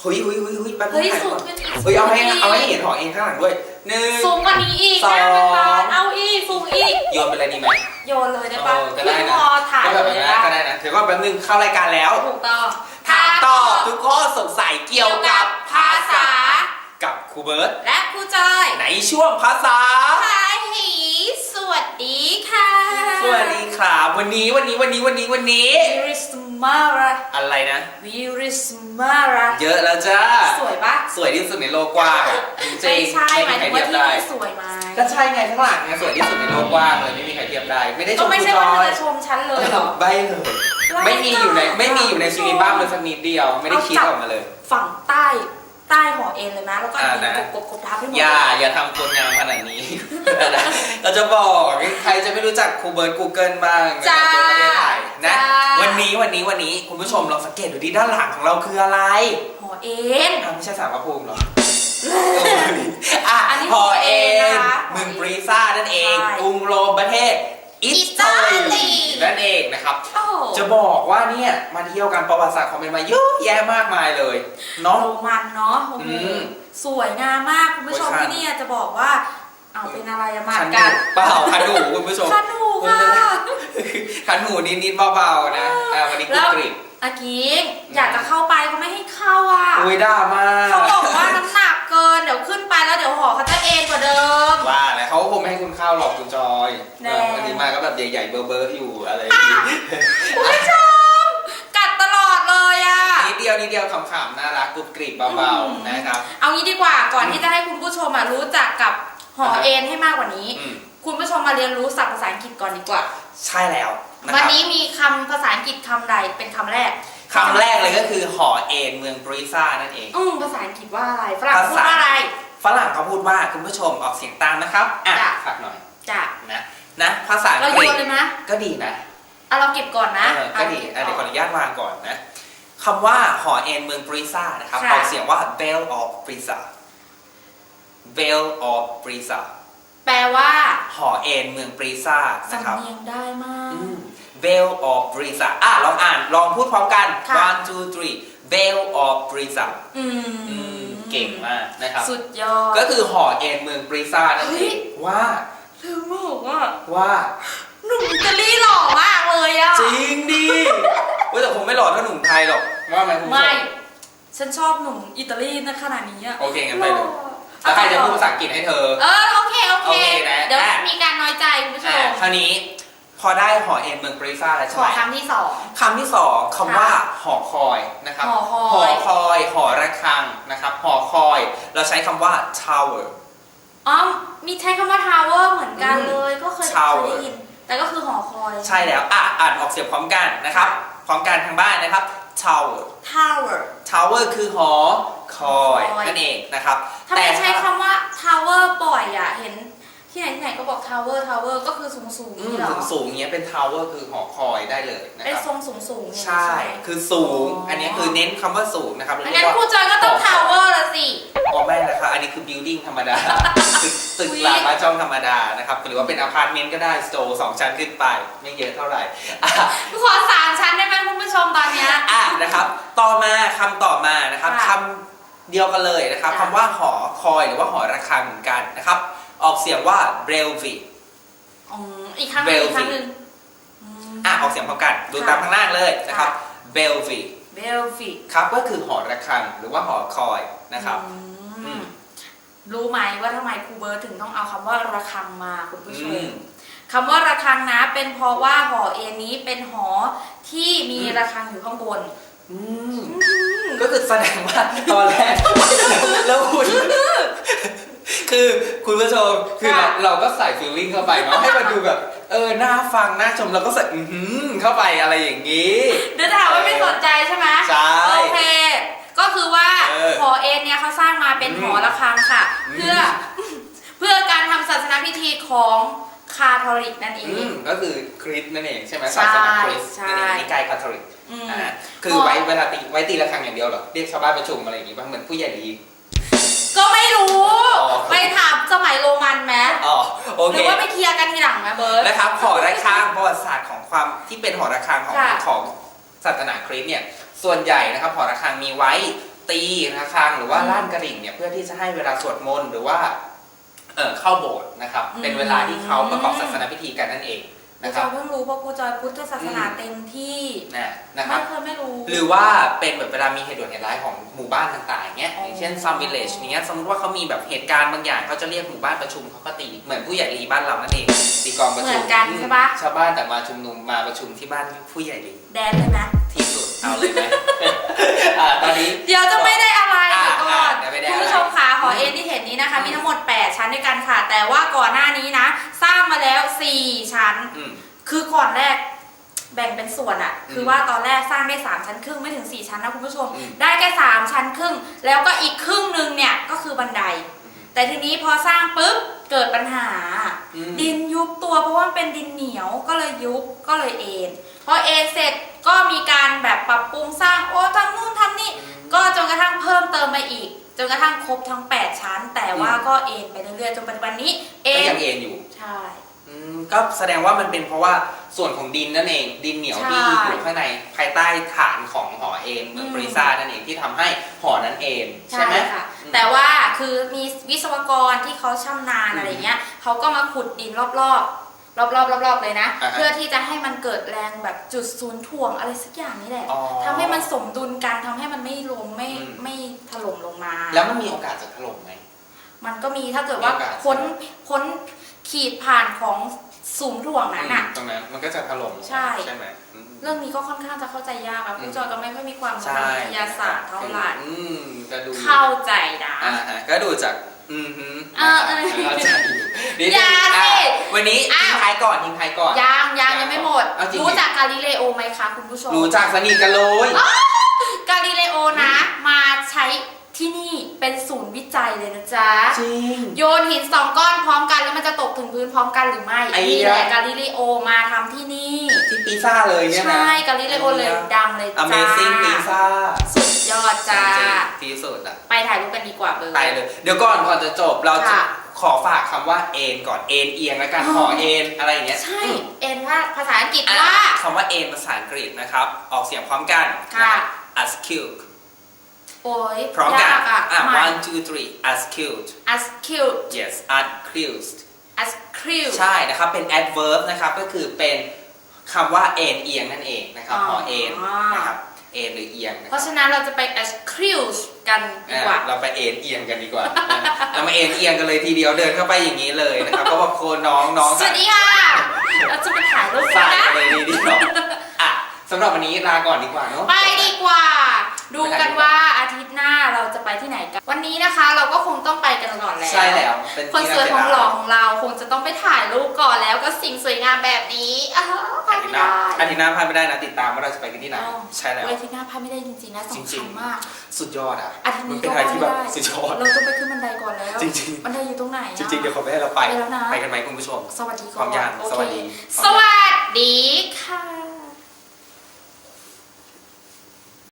เฮ้ยเฮ้ยเฮ้ยเฮ้ยแป๊บนึเฮ้ยถ่าสูงก่อนขึ้นอีกเฮ้ยเอาให้เอาให้เห็นหอเองข้างหลังด้วยหนึ่ง สูงกว่านี้อีกสอง หน้ามันบานเอาอีกสูงอีก โยนไปเลยดีไหม โยนเลยได้ปะเออก็ได้ขึ้นนะคอถ่ายก็แบบเลยนั้นปะก็ได้นะเดี๋ยวก็แป๊บนึงเข้ารายการแล้ว ถูกต้องถามตอบทุกข้อสงสัยเกี่ยวกับภาษา กับครูเบิร์ตและครูจอยในช่วงภาษา พายหีสวัสดีค่ะ สวัสดีครับวันนี้วันนี้วันนี้วันนี้วันนี้วิริส มาระอะไรนะวิริสมาระเยอะแล้วจ้า สวยปะสวยที่สุดในโลกกว้างอะจริงไม่ๆใช่หมายมีถึใครงเทีว่ายบที่ได้นี่สวยไหมก็ใช่ไงข้างหลังเนี่ยสวยที่สุดในโลกกว้างเลยไม่มีใครเทียบได้ ไม่ได้ชก็มไม่คุณใช่จว่าอเธอย จะชมฉันเลยเหรอใบเลย ไม่มีอยู่ในไม่มีอยู่ในซีรีส์บ้างเลยสักนิดเดียว ไม่ได้คิดออกมาเลย ฝั่งใต้ใต้หอเอ็นเลยนะแล้วก็อันอ่านี้นะ กบกบทับให้หมดอย่าอย่าทำคนงามขนาดนี้ เราจะบอกใครจะไม่รู้จักครูเบิร์ตกูเกิลบ้างในจ้าประเทศไทย นะ จ้า วันนี้วันนี้วันนี้คุณผู้ชมลองสังเกตดูที่ด้านหลังของเราคืออะไรหอเอ็น อ้าวไม่ใช่สารพระภูมิเหรอเอออะอันนี้พอเอพอเอนนนะคะเมืองปรีซ่านั่นเองใช่กรุงโรมประเทศอิตาอิตาลี ลีนั่นเองนะครับ โอ้โหจะบอกว่าเนี่ยมาเที่ยวกันประวัติศาสตร์ของมันมาเยอะแยะมากมายเลยเนาะ โรมันเนาะโอ้โหอืมสวยงามมากคุณผู้ชมโอ้ยคันที่นี่จะบอกว่า เอาเป็นอะไรอะมาคันหูกันเปล่าคันหูคุณผู้ชมคันหู ค่ะคันหูนิดๆเบาๆนะอ่าวันนี้กรุแล้บวกริบอากิงอยากจะเข้าไปเขาไม่ให้เข้าอะ อุ้ยด่ามากเขาบอกว่าน้ำหนักเกินเดี๋ยวขึ้นไปแล้วเดี๋ยวหอเขาจะเอ็นกว่าเดิม ว่าแหละเขาก็คงไม่ให้คุณเข้าหรอกคุณจอยแน่วันนี้มาก็แบบใหญ่ๆเบอร์ๆอยู่อะไรอย่างงี้คุณผู้ชมกัดตลอดเลยอะ นิดเดียวนิดเดียวขำๆน่ารักกรุบกริบเบาอืมๆนะครับ เอางี้ดีกว่าก่อนที่จะให้คุณผู้ชมอะรู้จักกับหอเอ็นให้มากกว่านี้ อืมคุณ ผู้ชมมาเรียนรู้ศัพท์ภาษาอังกฤษก่อนดีกว่า ใช่แล้วนะควันรับนี้มีคำภาษาอังกฤษคำใดเป็นคำแรกคำแรกเลยก็คือหอเอ็นเมืองบริซ่านั่นเอง อืมภาษาอังกฤษว่าอะไรฝรั่งภาพูดษาว่าอะไร ฝรั่งเขาพูดว่าคุณผู้ชมออกเสียงตามนะครับ อะจ้ะ ฝากหน่อยจ้ะนะนะ ภาษาอังเรากโยฤษนเลยนะก็ดีนะเอาเราเก็บก่อนนะเออก็ดีเาอะเก็เดี๋ยวบขออนุญาตวางก่อนนะคำว่าหอเอ็นเมืองบริซ่านะครับค่ะ ออกเสียงว่า Bell of Brisa Bell of Brisa แปลว่าหอเอ็นเมืองบริซ่านะครับสำเนียงได้มากอืม Bell of Brisa อะลองอ่านลองพูดพร้อมกัน ค่ะ one two three Bell of Brisa อือืมมเก่งมากนะครับ สุดยอด ก็คือหอเอ็นเมืองบริซ่านั่นเฮ้เอยงว่าลืมบอกว่าว่าหนุ่มอิตาลีหล่อมากเลยอะจริงดิเว้ยแต่คงไม่หล่อเท่าหนุ่มไทยหรอกว่าไหมคุณผู้ชไม่ ม ฉันชอบหนุ่มอิตาลีนะขนาดนี้อะโอเคงั้นไปเลย แล้วใครจะพูดภาษาอังกฤษให้เธอ เออโอเคโอเค โอเคนะเดี๋ยวอะ มีการน้อยใจคุณผู้ชอ่ามคราวนี้พอได้หอเอ็นเมืองบริซ่าแล้วขใช่อไหมคำที่สอง คำที่สองคำว่าหอคอยนะครับหอคอยหอคอยหอระฆังนะครับหอคอย เราใช้คำว่า tower อ๋อมีใช้คำว่า tower เหมือนกันอืมเลย ก็เคยเค tower ยได้ยิน แต่ก็คือหอคอย ใช่แล้วอะอ่านออกเสียงพร้อมกันนะครับ พร้อมกันทางบ้านนะครับ tower tower tower คือหอคอยคอย นั่นเองนะครับทำไมใช้คำว่า tower บ่อยอะ เห็นที่ไหนที่ไหนก็บอก tower tower ก็คือสูงสูงอืนี่มเหรอ สูงสูงๆเงี้ยเป็น tower คือหอคอยได้เลยนะเป็นครับ ทรงสูงสูงๆใช่ คือสูง อันนี้คือเน้นคำว่าสูงนะครับงั้นเรียกว่าครูจอยก็ต้อง tower ละสิ อ๋อไม่นะครับอันนี้คือ building ธรรมดา ตึกตึกอุ๊ยรามบ้านช่องธรรมดานะครับ หรือว่าเป็นอพาร์ตเมนต์ก็ได้ สโตร์สองชั้นขึ้นไป ไม่เยอะเท่าไหร่อะ ขอสามชั้นได้ไหมคุณผู้ชมตอนเนี้ยอะ นะครับ ต่อมาคำต่อมานะครับค่ะคำเดียวกันเลยนะครับจ้ะคำว่าหอคอยหรือว่าหอระฆังเหมือนกันนะครับ ออกเสียงว่า b r e l v i อืมอีกครั้งหนึ่ง Velvet อีกครั้งหนึ่งอืมอะออกเสียงพร้อมกันดูค่ะตามข้างล่างเลยนะครับ b r e l v i Velvet ครับก็คือหอระฆังหรือว่าหอคอยนะครับ อือืมมรู้ไหมว่าทำไมครูเบิร์ตถึงต้องเอาคำว่าระฆังมาคุณผู้ชอืม มคำว่าระฆังนะ เป็นเพราะว่าหอเอ็นนี้เป็นหอที่มีอืมระฆังอยู่ข้างบนอืม ก็คือแสดงว่าตอนแรกแล้วคุณคือคุณผู้ชมคือเราค่ะเราก็ใส่ฟีลลิ่งเข้าไปเนาะให้มันดูแบบ เออน่าฟังน่าชมเราก็ใส่อือหือเข้าไปอะไรอย่างนี้ เดี๋ยวถามว่าไม่สนใจใช่ไหมใช่โอเค ก็คือว่าเออหอเอ็นเนี่ยเขาสร้างมาเป็นอืมหอระฆังค่ะ อืม เพื่อเพื่อการทำศาสนาพิธีของคาทอลิกนั่นเออืง มก็คือคริสต์นั่นเองใช่ไหมใช่ศาสนาคริสต์ใช่นั่นเองนิกายคาทอลิก อืม อ่าคือหอไว้เวลาตีไว้ตีระฆังอย่างเดียวเหรอเรียกชาวบ้านประชุมอะไรอย่างงี้ป่ะเหมือนผู้ใหญ่ดีก็ไม่รู้ อ๋อ ไปถามสมัยโรมันไหมอ๋อโอหเค รือว่าไปเคลียร์กันทีหลังไหมเบิร์ต นะครับหอระฆังประวัติศาสตร์ของความที่เป็นหอระฆังของค่ะ ของศาสนาคริสต์เนี่ยส่วนใหญ่นะครับหอระฆังมีไว้ตีระฆังหรือว่าลั่นกระดิ่งเนี่ยเพื่อที่จะให้เวลาสวดมนต์หรือว่าเออเข้าโบสถ์นะครับอืมเป็นเวลาที่เขาประกอบศาสนพิธีกันนั่นเองครู นะคจรัอบ ยเพิ่งรู้เพราะครูจอยพุทธศาสนาเต็มที่นะนะครับ ไม่เคยไม่รู้ หรือว่าเป็นแบบเวลามีเหตุด่วนเหตุร้ายของหมู่บ้านต่างๆเงี้ยอ๋อออย่างเช่นซัมวิลเลจเนี้ยสมมติว่าเขามีแบบเหตุการณ์บางอย่างเขาจะเรียกหมู่บ้านประชุมเขาก็ตีเหมือนผู้ใหญ่ลีบ้านเรานั่นเองตีกลองประชุมเหมือนกันใช่ปะ ชาวบ้านแต่มาชุมนุมมาประชุมที่บ้านผู้ใหญ่ลีแดนเลยนะที่สุดเอาเลยไหม อ่าตอนนี้ เดี๋ยวจะไม่ได้ ไม่ได้อะไรคุณผู้ชมคะหอเอ็นที่เห็นนี้นะคะ มีทั้งหมด 8 ชั้นด้วยกันค่ะ แต่ว่าก่อนหน้านี้นะ สร้างมาแล้ว 4 ชั้น อืม คือก่อนแรกแบ่งเป็นส่วนอะอืมคือว่าตอนแรกสร้างได้ 3 ชั้นครึ่งไม่ถึง 4 ชั้นนะคุณผู้ชม อืม ได้แค่3ชั้นครึ่ง แล้วก็อีกครึ่งหนึ่งเนี่ยก็คือบันได แต่ทีนี้พอสร้างปุ๊บ เกิดปัญหา อืม ดินยุบตัวเพราะว่ามันเป็นดินเหนียวก็เลยยุบก็เลยเอ็นพอเอ็นเสร็จก็มีการแบบปรับปรุงสร้างโอ้ทำนู่นทำนี่ก็จนกระทั่งเพิ่มเติมไปอีก จนกระทั่งครบทั้ง 8 ชั้น แต่ว่าก็เอ็นไปเรื่อยๆจนปัจจุบันนี้เอ็ก็นยังเอ็นอยู่ใช่ อืมก็แสดงว่ามันเป็นเพราะว่าส่วนของดินนั่นเอง ดินเหนียวใช่ที่อยู่ข้างในภายใต้ฐานของหอเอ็นเหมือนอืม บริซ่านั่นเองที่ทำให้หอนั้นเอ็นใช่ใช่ไหม ค่ะอืม แต่ว่าคือมีวิศวกรที่เขาชำนาญอืมอะไรเงี้ยเขาก็มาขุดดินรอบๆ รอบๆรอบๆเลยนะ อ่าฮะเพื่อที่จะให้มันเกิดแรงแบบจุดศูนย์ถ่วงอะไรสักอย่างนี่แหละอ๋อทำให้มันสมดุลกันทำให้มันไม่ลงไม่อืม ไม่ถล่มลงมา แล้วมันมีโอกาสจะถล่มไหม มันก็มีถ้าเกิดว่ามีโอกาส พ้นพ้นขีดผ่านของ สูงถ่วงนั้นน่ะอืมตรงนั้นมันก็จะถล่มใช่ ใช่ไหมอืมเรื่องนี้ก็ค่อนข้างจะเข้าใจยากอะอืมผู้จอยก็ไม่ค่อยมีความรู้ใช่ทางวิทยาศาสตร์เท่าไหร่อืมก็ดูอยู่เข้าใจนะอ่าฮะก็ดูจาก อืมฮึเออเออ เข้าใจอยู่นิดนึงอย่าสิอะวันนี้อ้าว ทิ้งท้ายก่อนทิ้งท้ายก่อน ยังยังยัยังงไม่หมด เอาจริงๆ รู้จักกาลิเลโอไหมคะคุณผู้ชม รู้จักสนิทกันเลย กาลิเลโอนะมาใช้ที่นี่เป็น ศูนย์วิจัยเลยนะจ๊ะ จริง โยนหินสองก้อนพร้อมกันแล้วมันจะตกถึงพื้นพร้อมกันหรือไม่ไอ้นี่ยะแหละกาลิเลโอมาทำที่นี่ ที่ปีซ่าเลยเนี่ยนะ ใช่กาลิเลโอเลยดังเลยจ้า Amazing ปีซ่าสุดยอดจ้า จริงๆที่สุดอะ ไปถ่ายรูปกันดีกว่าเบอร์ ไปเลย เดี๋ยวก่อนก่อนจะจบเราจะค่ะ ขอฝากคำว่าเอ็นก่อนเอ็นเอียงแล้วกันอ๋อหอเอ็นอะไรอย่างเงี้ยใช่ อืมเอ็นว่าภาษาอังกฤษอะว่า คำว่าเอ็นภาษาอังกฤษนะครับ ออกเสียงพร้อมกันค่ะ askew โอ้ยพร้อมกันยากอะอะมา one two three askew as cute yes accused as cute ใช่นะครับ เป็น adverb นะครับ ก็คือเป็นคำว่าเอ็นเอียงนั่นเองนะครับอ๋อหอเอ็นนะครับ เอ็นหรือเอียงนะเพครับราะฉะนั้นเราจะไป as cute กันดีกว่า อะเราไปเอ็นเอียงกันดีกว่า เรามาเอ็นเอียงกันเลยทีเดียวเดินเข้าไปอย่างนี้เลยนะครับ เพราะว่าโคนน้องน้องสวัสดีค่ะ เราจะไปถ่ายรูปกัสานยนะ เลยดีเดียวอะสำหรับวันนี้ลาก่อนดีกว่าเนาะ ไปดีกว่า ดูกันว่าอาทิตย์หน้าเราจะไปที่ไหนกัน วันนี้นะคะเราก็คงต้องไปกันก่อนแล้ว ใช่แล้ว เป็นคนที่สวยของน่าหล่อเสียดายของเราคงจะต้องไปถ่ายรูปก่อนแล้วก็สิ่งสวยงามแบบนี้อ้าวพลาอาดทิตไม่ย์หน้าได้อาทิตย์หน้าพลาดไม่ได้นะติดตามว่าเราจะไปกันที่ไหนอ๋อใช่แล้วเวทีหน้าพลาดไม่ได้จริงๆนะจริสำงคัญๆมาก สุดยอดอะอาทิตย์มันนี้เป็นก็อะไรที่แบบไม่ได้สุดยอด เราต้องไปขึ้นบันไดก่อนแล้ว จริงบันไดอยู่ตรงไหนอะจริงๆเดี๋ยวเขาไม่ให้เราไปไปแล้วนะไปกันไหมคุณผู้ชม สวัสดีพร้อมยังโอสวัสเคดี สวัสดีค่ะ